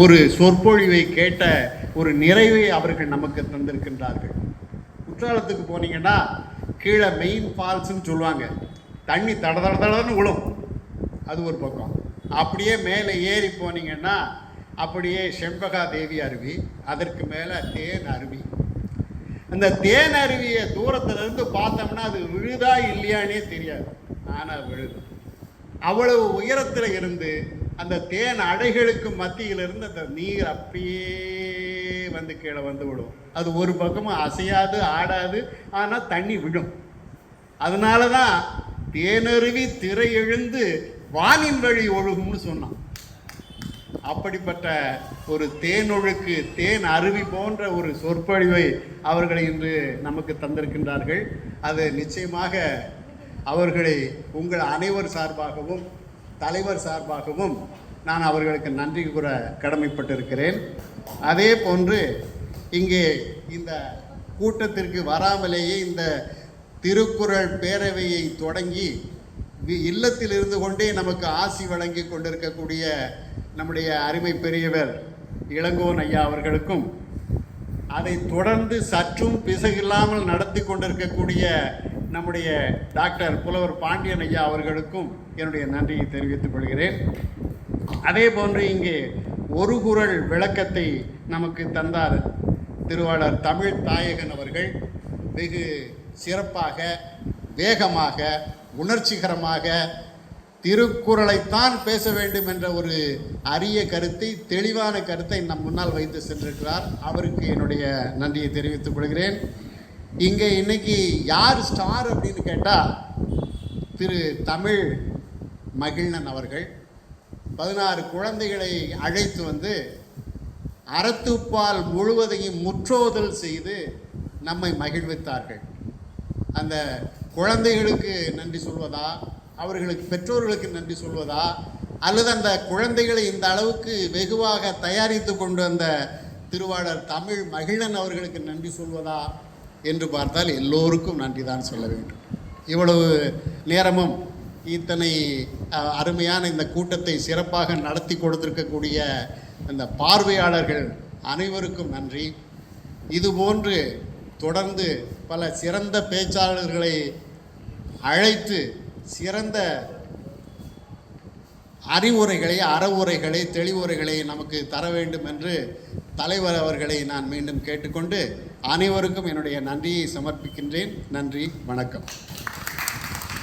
ஒரு சொற்பொழிவை கேட்ட ஒரு நிறைவை அவர்கள் நமக்கு தந்திருக்கின்றார்கள். குற்றாலத்துக்கு போனீங்கன்னா கீழே மெயின் ஃபால்ஸ்ன்னு சொல்லுவாங்க. தண்ணி தட தட தடன்னு விழும் அது ஒரு பக்கம். அப்படியே மேலே ஏறி போனீங்கன்னா அப்படியே செண்பகா தேவி அருவி அதற்கு மேலே தேன் அருவி. அந்த தேன் அருவியை தூரத்துலேருந்து பார்த்தோம்னா அது விழுதா இல்லையானே தெரியாது. ஆனால் விழுது. அவ்வளவு உயரத்தில் இருந்து அந்த தேன் அடைகளுக்கு மத்தியிலிருந்து அந்த நீர் அப்படியே வந்து கீழே வந்து விடும். அது ஒரு பக்கமும் அசையாது ஆடாது ஆனால் தண்ணி விடும் அதனால தான் தேனருவி திரை எழுந்து வானின் வழி ஒழுகும்னு சொன்னான். அப்படிப்பட்ட ஒரு தேனொழுக்கு தேன் அருவி போன்ற ஒரு சொற்பொழிவை அவர்கள் இன்று நமக்கு தந்திருக்கின்றார்கள். அது நிச்சயமாக அவர்களை உங்கள் அனைவர் சார்பாகவும் தலைவர் சார்பாகவும் நான் அவர்களுக்கு நன்றி கூற கடமைப்பட்டிருக்கிறேன். அதே போன்று இங்கே இந்த கூட்டத்திற்கு வராமலேயே இந்த திருக்குறள் பேரவையை தொடங்கி இல்லத்தில் இருந்து கொண்டே நமக்கு ஆசி வழங்கி கொண்டிருக்கக்கூடிய நம்முடைய அருமை பெரியவர் இளங்கோன் ஐயா அவர்களுக்கும் அதை தொடர்ந்து சற்றும் பிசகில்லாமல் நடத்தி கொண்டிருக்கக்கூடிய நம்முடைய டாக்டர் புலவர் பாண்டியன் ஐயா அவர்களுக்கும் என்னுடைய நன்றியை தெரிவித்துக் கொள்கிறேன். அதே போன்று இங்கே ஒரு குரல் விளக்கத்தை நமக்கு தந்தார் திருவாளர் தமிழ் தாயகன் அவர்கள். வெகு சிறப்பாக வேகமாக உணர்ச்சிகரமாக திருக்குறளைத்தான் பேச வேண்டும் என்ற ஒரு அரிய கருத்தை தெளிவான கருத்தை நம் முன்னால் வைத்து சென்றிருக்கிறார். அவருக்கு என்னுடைய நன்றியை தெரிவித்துக் கொள்கிறேன். இங்கே இன்னைக்கு யார் ஸ்டார் அப்படின்னு கேட்டால் திரு தமிழ் மகிழ்நன் அவர்கள். பதினாறு குழந்தைகளை அழைத்து வந்து அறத்துப்பால் முழுவதையும் முற்றோதல் செய்து நம்மை மகிழ்வித்தார்கள். அந்த குழந்தைகளுக்கு நன்றி சொல்வதா? அவர்களுக்கு பெற்றோர்களுக்கு நன்றி சொல்வதா? அல்லது அந்த குழந்தைகளை இந்த அளவுக்கு வெகுவாக தயாரித்து கொண்டு வந்த திருவாளர் தமிழ் மகிழன் அவர்களுக்கு நன்றி சொல்வதா? என்று பார்த்தால் எல்லோருக்கும் நன்றி தான் சொல்ல வேண்டும். இவ்வளவு நேரமும் இத்தனை அருமையான இந்த கூட்டத்தை சிறப்பாக நடத்தி கொடுத்திருக்கக்கூடிய அந்த பார்வையாளர்கள் அனைவருக்கும் நன்றி. இதுபோன்று தொடர்ந்து பல சிறந்த பேச்சாளர்களை அழைத்து சிறந்த அறிவுரைகளை அறவுரைகளை தெளிவுரைகளை நமக்கு தர வேண்டும் என்று தலைவர் அவர்களை நான் மீண்டும் கேட்டுக்கொண்டு அனைவருக்கும் என்னுடைய நன்றியை சமர்ப்பிக்கின்றேன். நன்றி வணக்கம்.